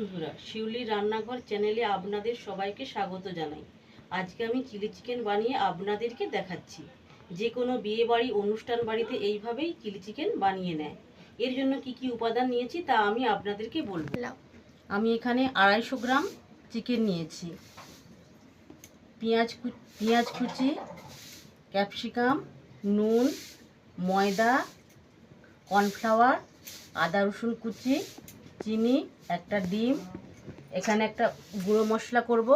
বন্ধুরা শিউলি রান্নাঘর চ্যানেলে আপনাদের সবাইকে স্বাগত জানাই। আজকে আমি চিলি চিকেন বানিয়ে আপনাদেরকে দেখাচ্ছি। যে কোনো বিয়ে বাড়ি অনুষ্ঠান বাড়িতে এইভাবেই চিলি চিকেন বানিয়ে নেয়। এর জন্য কি কি উপাদান নিয়েছি তা আমি আপনাদেরকে বলব। আমি এখানে আড়াইশো গ্রাম চিকেন নিয়েছি। পেঁয়াজ পেঁয়াজ কুচি ক্যাপসিকাম নুন ময়দা কর্নফ্লাওয়ার আদা রসুন কুচি চিনি, একটা ডিম, এখানে একটা গুঁড়ো মশলা করব,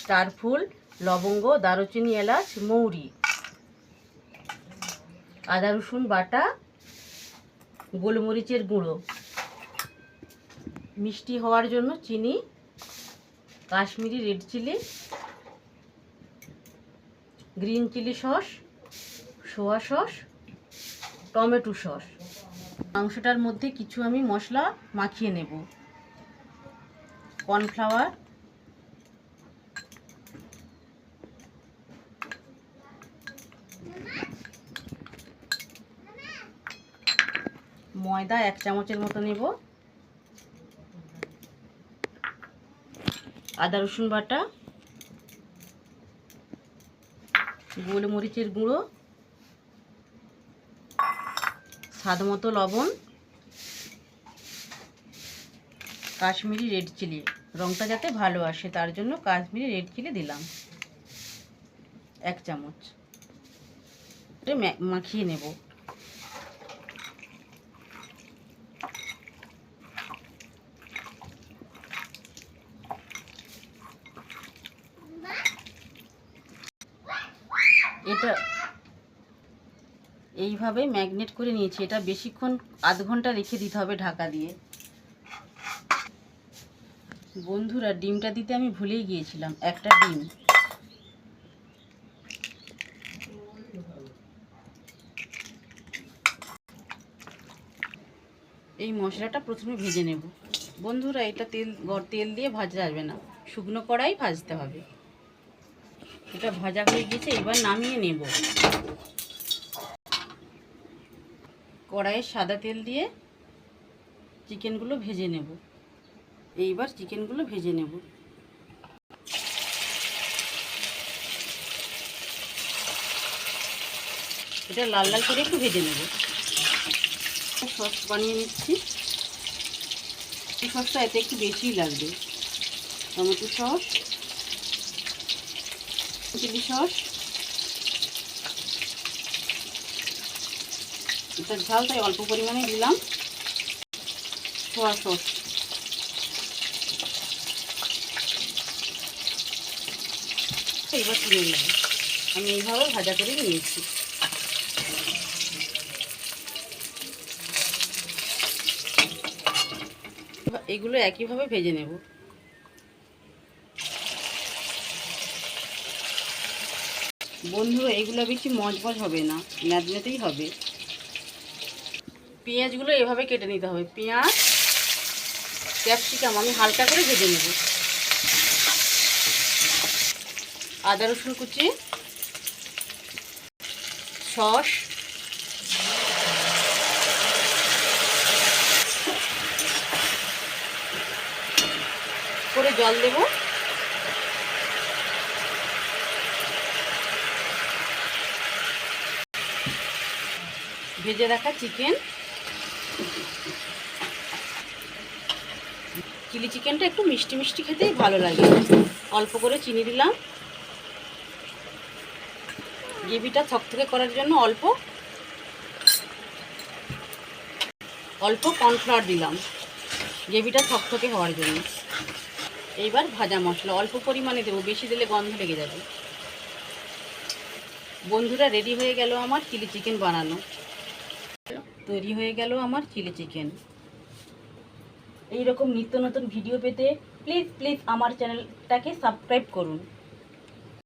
স্টার ফুল, লবঙ্গ, দারুচিনি, এলাচ, মৌরি। আদা, রসুন, বাটা, গোলমরিচের গুঁড়ো। মিষ্টি হওয়ার জন্য চিনি, Kashmiri red chilli, green chilli sauce, soya sauce, tomato sauce. মাংসটার মধ্যে কিছু আমি মশলা মাখিয়ে নেব। কর্নফ্লাওয়ার। ময়দা এক চামচের মতো নেব। আদা, রসুন বাটা। গোলমরিচের গুঁড়ো। স্বাদ মতো লবণ, কাশ্মীরি রেড চিলি। রঙটা যাতে ভালো আসে, তার জন্য কাশ্মীরি রেড চিলি দিলাম। এক চামচ। এটা মাখিয়ে নেব। এটা এইভাবে ম্যাগনেট করে নিয়েছি। এটা বেশিক্ষণ আধ ঘণ্টা রেখে দিতে হবে ঢাকা দিয়ে। বন্ধুরা, ডিমটা দিতে আমি ভুলেই গিয়েছিলাম। একটা ডিম। এই মশলাটা প্রথমে ভেজে নেব। বন্ধুরা, এটা তেল তেল দিয়ে ভাজা যাবে না। শুকনো কড়াই ভাজতে হবে। এটা ভাজা হয়ে গেছে এবার নামিয়ে নেব। কড়াইয়ে সাদা তেল দিয়ে চিকেনগুলো ভেজে নেব। এইবার চিকেনগুলো ভেজে নেব। এটা লাল লাল করে একটু ভেজে নেব। সস বানিয়ে নিচ্ছি। এই সসটা এতে একটু বেশিই লাগবে। টমেটো সস, চিলি সস এটা ঝাল তাই অল্প পরিমাণে দিলাম। Soya sauce. এইবার তুলে নেব। আমি এইভাবে ভাজা করে নিয়েছি। এগুলো একইভাবে ভেজে নেব। বন্ধুরা, এগুলো বেশি মজমজ হবে না ম্যাদনেতেই হবে। পেঁয়াজগুলো এভাবে কেটে নিতে হবে। পেঁয়াজ, ক্যাপসিকাম আমি হালকা করে ভেজে নেব। আদা, রসুন কুচি, সস, করে জল দেবো। ভেজে রাখা চিকেন চিলি চিকেনটা একটু মিষ্টি মিষ্টি খেতেই ভালো লাগে। অল্প করে চিনি দিলাম। গ্রেভিটা থকথকে করার জন্য অল্প। অল্প কর্নফ্লাওয়ার দিলাম। গ্রেভিটা থকথকে হওয়ার জন্য। এইবার ভাজা মশলা অল্প পরিমাণে দেবো, বেশি দিলে গন্ধ লেগে যাবে। বন্ধুরা, রেডি হয়ে গেল আমার চিলি চিকেন বানানো। তৈরি হয়ে গেল আমার চিলি চিকেন। এইরকম নিত্য নতুন ভিডিও পেতে প্লিজ প্লিজ আমার চ্যানেলটাকে সাবস্ক্রাইব করুন।